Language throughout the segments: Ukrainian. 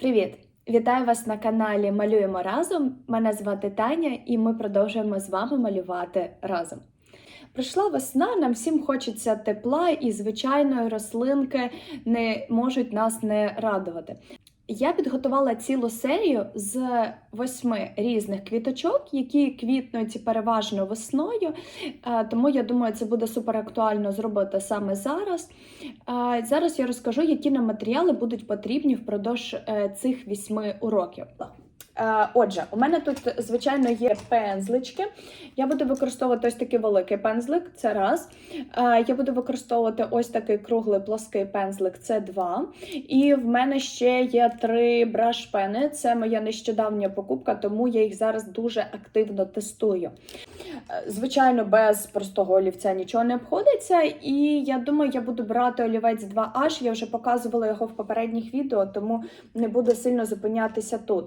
Привіт! Вітаю вас на каналі Малюємо разом. Мене звати Таня, і ми продовжуємо з вами малювати разом. Прийшла весна, нам всім хочеться тепла, і звичайно, рослинки не можуть нас не радувати. Я підготувала цілу серію з восьми різних квіточок, які квітнуть переважно весною. Е, Тому я думаю, це буде супер актуально зробити саме зараз. Е, Зараз я розкажу, які нам матеріали будуть потрібні впродовж е, цих вісьми уроків. Е, Отже, у мене тут, звичайно, є пензлички. Я буду використовувати ось такий великий пензлик, це раз. Е, Я буду використовувати ось такий круглий плоский пензлик, це два. І в мене ще є три браш-пени. Це моя нещодавня покупка, тому я їх зараз дуже активно тестую. Е, Звичайно, без простого олівця нічого не обходиться. І я думаю, я буду брати олівець 2H. Я вже показувала його в попередніх відео, тому не буду сильно зупинятися тут.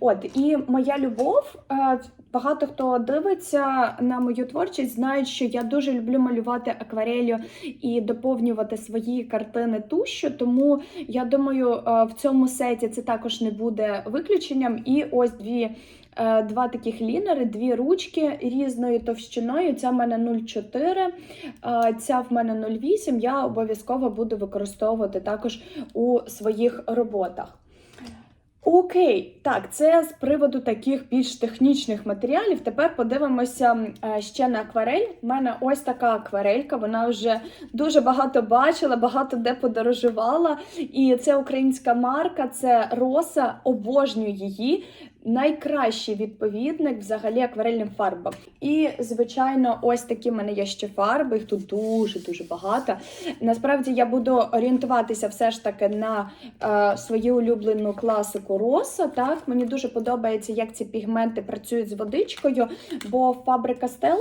От і моя любов. е, Багато хто дивиться на мою творчість, знають, що я дуже люблю малювати акварелью і доповнювати свої картини тушю. Тому я думаю, е, в цьому сеті це також не буде виключенням. І ось дві. е, Два таких лінери, дві ручки різною товщиною. Ця в мене 0,4, е, ця в мене 0,8. Я обов'язково буду використовувати також у своїх роботах. Окей, так, це з приводу таких більш технічних матеріалів. Тепер подивимося е, ще на акварель. У мене ось така акварелька, вона вже дуже багато бачила, багато де подорожувала. І це українська марка, це Роса, обожнюю її. Найкращий відповідник взагалі акварельним фарбам. І, звичайно, ось такі в мене є ще фарби, їх тут дуже-дуже багато. Насправді я буду орієнтуватися все ж таки на е, свою улюблену класику роса. Так, мені дуже подобається, як ці пігменти працюють з водичкою, бо фабрика Стел.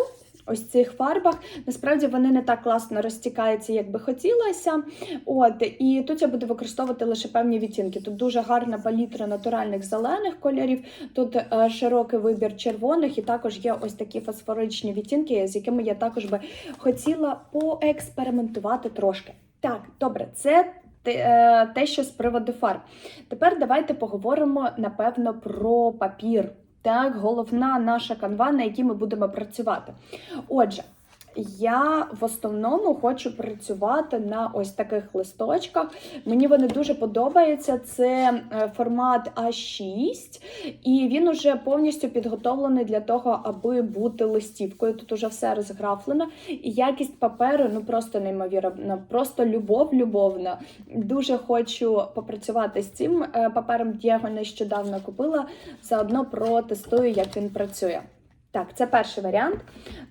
Ось цих фарбах насправді вони не так класно розтікаються, як би хотілося. От і тут я буду використовувати лише певні відтінки. Тут дуже гарна палітра натуральних зелених кольорів, тут е, широкий вибір червоних, і також є ось такі фосфоричні відтінки, з якими я також би хотіла поекспериментувати трошки. Так, добре, це те, е, що з приводу фарб. Тепер давайте поговоримо напевно про папір. Так, головна наша канва, на якій ми будемо працювати. Отже, я в основному хочу працювати на ось таких листочках. Мені вони дуже подобаються. Це е, формат А6, і він уже повністю підготовлений для того, аби бути листівкою. Тут уже все розграфлено. І якість паперу ну просто неймовірна, просто любов любовна. Дуже хочу попрацювати з цим е, папером. Я його нещодавно купила. Заодно протестую, як він працює. Так, це перший варіант.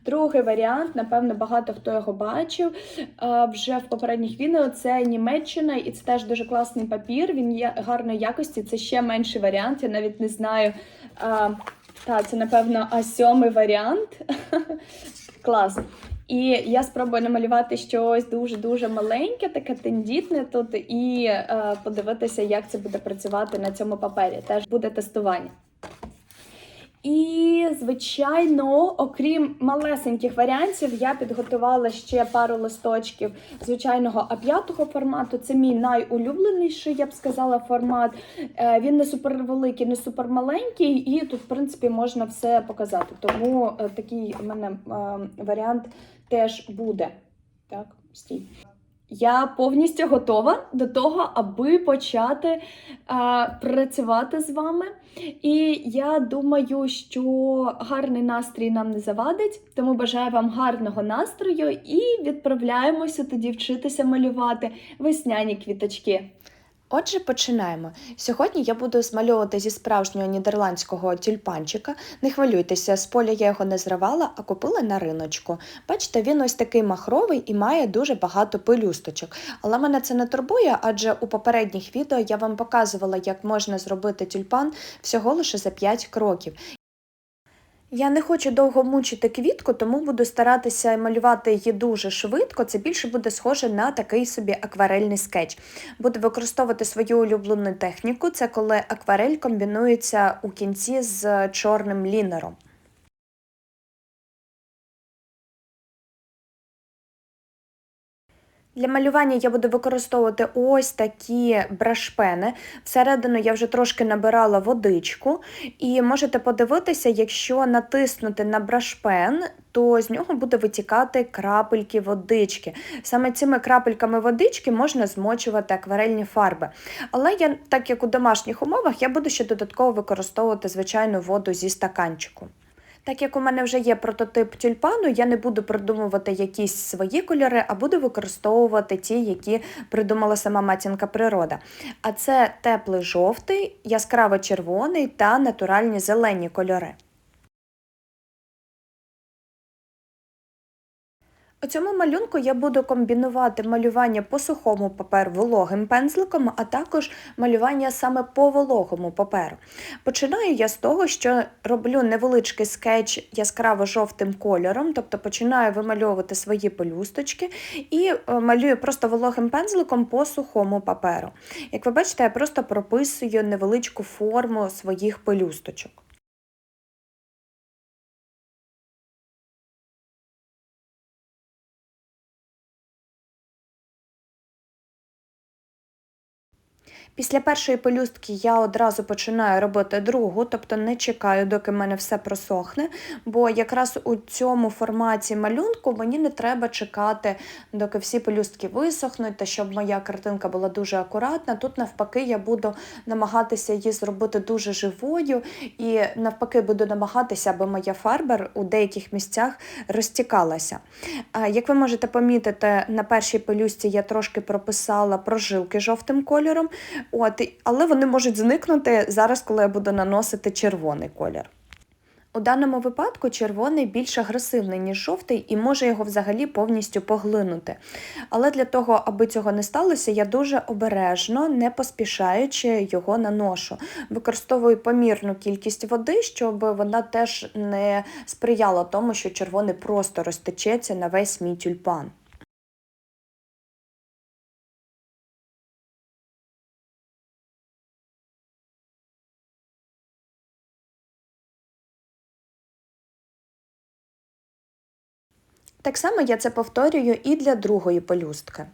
Другий варіант, напевно, багато хто його бачив вже в попередніх відео. Це Німеччина, і це теж дуже класний папір. Він є гарної якості. Це ще менший варіант. Я навіть не знаю. Так, це, напевно, а сьомий варіант. Клас. І я спробую намалювати щось дуже-дуже маленьке, таке тендітне тут, і е, подивитися, як це буде працювати на цьому папері. Теж буде тестування. І, звичайно, окрім малесеньких варіантів, я підготувала ще пару листочків звичайного А5 формату. Це мій найулюбленіший, я б сказала, формат. Е, Він не супервеликий, не супермаленький, і тут, в принципі, можна все показати. Тому е, такий у мене е, варіант теж буде. Так, стій. Я повністю готова до того, аби почати а, працювати з вами. І я думаю, що гарний настрій нам не завадить, тому бажаю вам гарного настрою і відправляємося тоді вчитися малювати весняні квіточки. Отже, починаємо. Сьогодні я буду змальовувати зі справжнього нідерландського тюльпанчика. Не хвилюйтеся, з поля я його не зривала, а купила на риночку. Бачите, він ось такий махровий і має дуже багато пелюсточок. Але мене це не турбує, адже у попередніх відео я вам показувала, як можна зробити тюльпан всього лише за 5 кроків. Я не хочу довго мучити квітку, тому буду старатися малювати її дуже швидко. Це більше буде схоже на такий собі акварельний скетч. Буду використовувати свою улюблену техніку, це коли акварель комбінується у кінці з чорним лінером. Для малювання я буду використовувати ось такі брашпени. Всередину я вже трошки набирала водичку, і можете подивитися, якщо натиснути на брашпен, то з нього буде витікати крапельки водички. Саме цими крапельками водички можна змочувати акварельні фарби. Але я, так як у домашніх умовах, я буду ще додатково використовувати звичайну воду зі стаканчику. Так як у мене вже є прототип тюльпану, я не буду придумувати якісь свої кольори, а буду використовувати ті, які придумала сама матінка природа. А це теплий жовтий, яскраво червоний та натуральні зелені кольори. У цьому малюнку я буду комбінувати малювання по сухому паперу вологим пензликом, а також малювання саме по вологому паперу. Починаю я з того, що роблю невеличкий скетч яскраво жовтим кольором, тобто починаю вимальовувати свої пелюсточки і е, малюю просто вологим пензликом по сухому паперу. Як ви бачите, я просто прописую невеличку форму своїх пелюсточок. Після першої пелюстки я одразу починаю робити другу, тобто не чекаю, доки в мене все просохне, бо якраз у цьому форматі малюнку мені не треба чекати, доки всі пелюстки висохнуть, та щоб моя картинка була дуже акуратна. Тут, навпаки, я буду намагатися її зробити дуже живою, і навпаки, буду намагатися, аби моя фарба у деяких місцях розтікалася. Як ви можете помітити, на першій пелюстці я трошки прописала прожилки жовтим кольором. От, але вони можуть зникнути зараз, коли я буду наносити червоний колір. У даному випадку червоний більш агресивний, ніж жовтий, і може його взагалі повністю поглинути. Але для того, аби цього не сталося, я дуже обережно, не поспішаючи його наношу. Використовую помірну кількість води, щоб вона теж не сприяла тому, що червоний просто розтечеться на весь мій тюльпан. Так само я це повторюю і для другої пелюстки.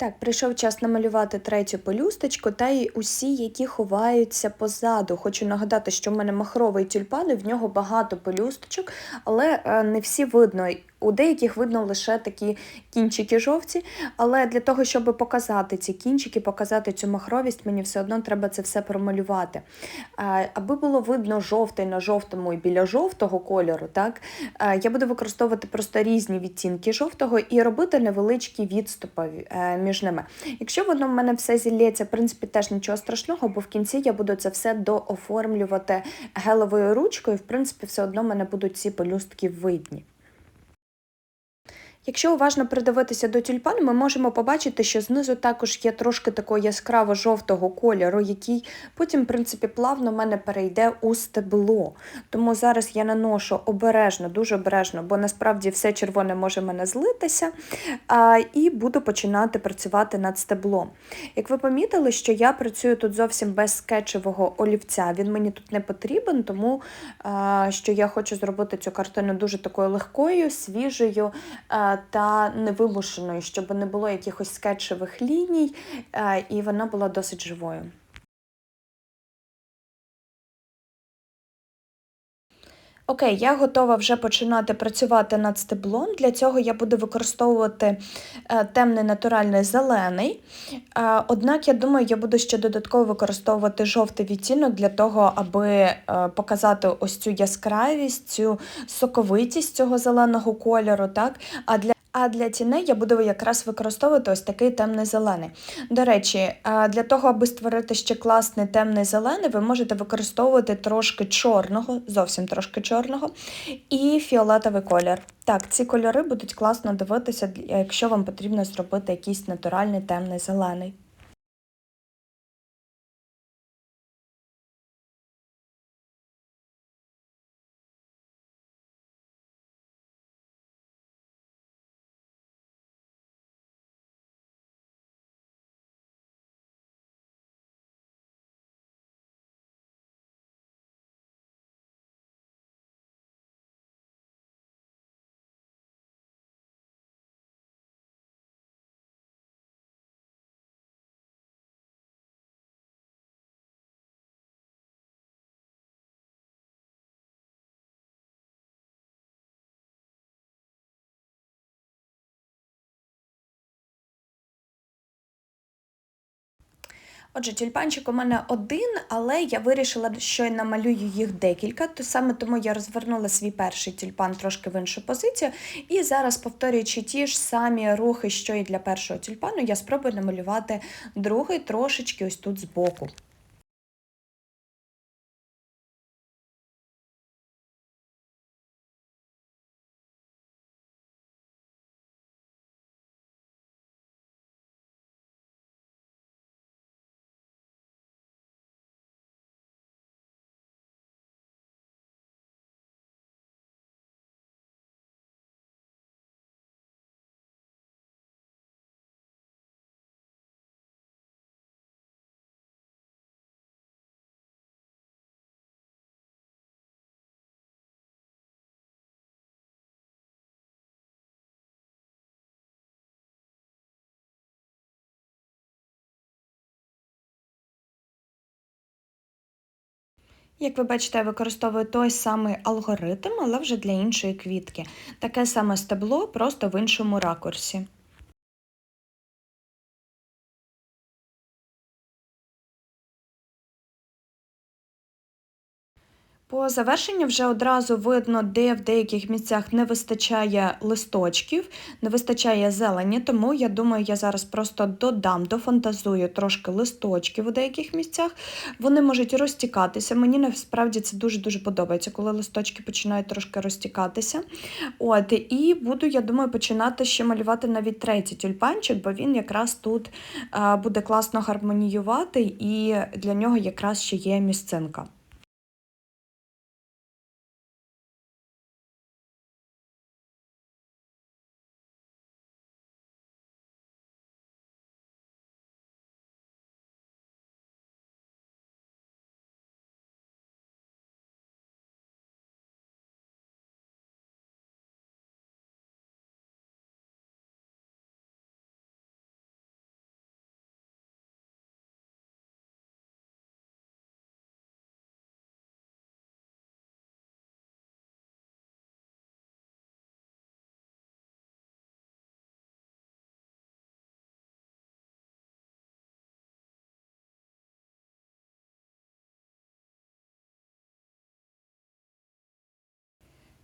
Так, прийшов час намалювати третю пелюсточку та й усі, які ховаються позаду. Хочу нагадати, що в мене махровий тюльпан, і в нього багато пелюсточок, але е, не всі видно. У деяких видно лише такі кінчики жовті, але для того, щоб показати ці кінчики, показати цю махровість, мені все одно треба це все промалювати. Аби було видно жовтий на жовтому і біля жовтого кольору, так, я буду використовувати просто різні відтінки жовтого і робити невеличкі відступи е, між ними. Якщо воно в мене все зілється, в принципі, теж нічого страшного, бо в кінці я буду це все дооформлювати гелевою ручкою, в принципі, все одно в мене будуть ці пелюстки видні. Якщо уважно придивитися до тюльпану, ми можемо побачити, що знизу також є трошки такого яскраво-жовтого кольору, який потім, в принципі, плавно в мене перейде у стебло. Тому зараз я наношу обережно, дуже обережно, бо насправді все червоне може в мене злитися, і буду починати працювати над стеблом. Як ви помітили, що я працюю тут зовсім без скетчевого олівця, він мені тут не потрібен, тому що я хочу зробити цю картину дуже такою легкою, свіжою. Та невимушеною, щоб не було якихось скетчевих ліній, е, і вона була досить живою. Окей, я готова вже починати працювати над стеблом. Для цього я буду використовувати е, темний натуральний зелений. Е, однак, я думаю, я буду ще додатково використовувати жовтий відтінок для того, аби е, показати ось цю яскравість, цю соковитість цього зеленого кольору. Так? А для а для тіней я буду якраз використовувати ось такий темний зелений. До речі, для того, аби створити ще класний темний зелений, ви можете використовувати трошки чорного, зовсім трошки чорного, і фіолетовий колір. Так, ці кольори будуть класно дивитися, якщо вам потрібно зробити якийсь натуральний темний зелений. Отже, тюльпанчик у мене один, але я вирішила, що я намалюю їх декілька, то саме тому я розвернула свій перший тюльпан трошки в іншу позицію. І зараз, повторюючи ті ж самі рухи, що і для першого тюльпану, я спробую намалювати другий трошечки ось тут збоку. Як ви бачите, я використовую той самий алгоритм, але вже для іншої квітки. Таке саме стебло, просто в іншому ракурсі. По завершенню вже одразу видно, де в деяких місцях не вистачає листочків, не вистачає зелені, тому я думаю, я зараз просто додам, дофантазую трошки листочків у деяких місцях. Вони можуть розтікатися. Мені насправді це дуже-дуже подобається, коли листочки починають трошки розтікатися. От, І буду, я думаю, починати ще малювати навіть третій тюльпанчик, бо він якраз тут буде класно гармоніювати, і для нього якраз ще є місцинка.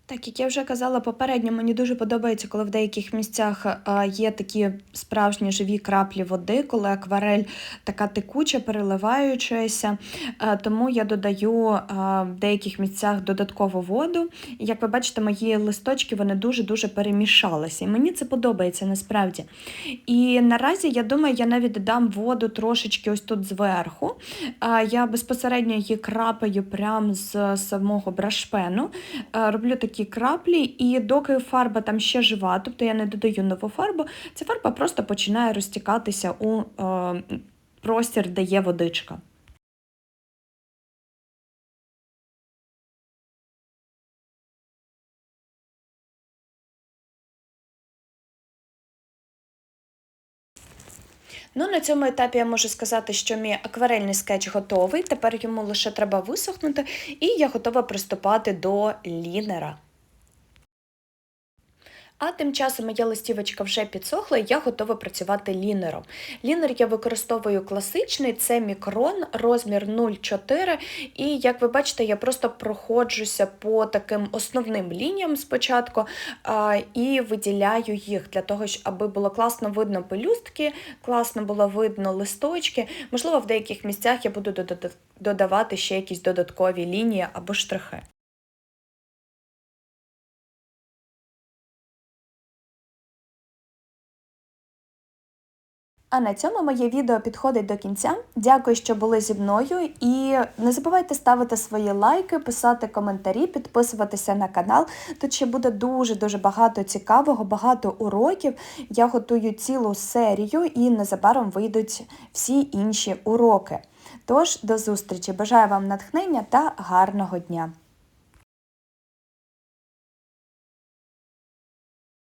Так, як я вже казала попередньо, мені дуже подобається, коли в деяких місцях є такі справжні живі краплі води, коли акварель така текуча, переливаючася. Тому я додаю в деяких місцях додаткову воду. Як ви бачите, мої листочки вони дуже-дуже перемішалися. І мені це подобається насправді. І наразі, я думаю, я навіть додам воду трошечки ось тут зверху. Я безпосередньо її крапаю прямо з самого брашпену. Роблю такі такі краплі, і доки фарба там ще жива, тобто я не додаю нову фарбу, ця фарба просто починає розтікатися у е, простір, де є водичка. Ну, на цьому етапі я можу сказати, що мій акварельний скетч готовий. Тепер йому лише треба висохнути, і я готова приступати до лінера. А тим часом моя листівочка вже підсохла, і я готова працювати лінером. Лінер я використовую класичний, це мікрон, розмір 0,4. І, як ви бачите, я просто проходжуся по таким основним лініям спочатку і виділяю їх для того, аби було класно видно пелюстки, класно було видно листочки. Можливо, в деяких місцях я буду додавати ще якісь додаткові лінії або штрихи. А на цьому моє відео підходить до кінця. Дякую, що були зі мною. І не забувайте ставити свої лайки, писати коментарі, підписуватися на канал. Тут ще буде дуже-дуже багато цікавого, багато уроків. Я готую цілу серію і незабаром вийдуть всі інші уроки. Тож, до зустрічі! Бажаю вам натхнення та гарного дня!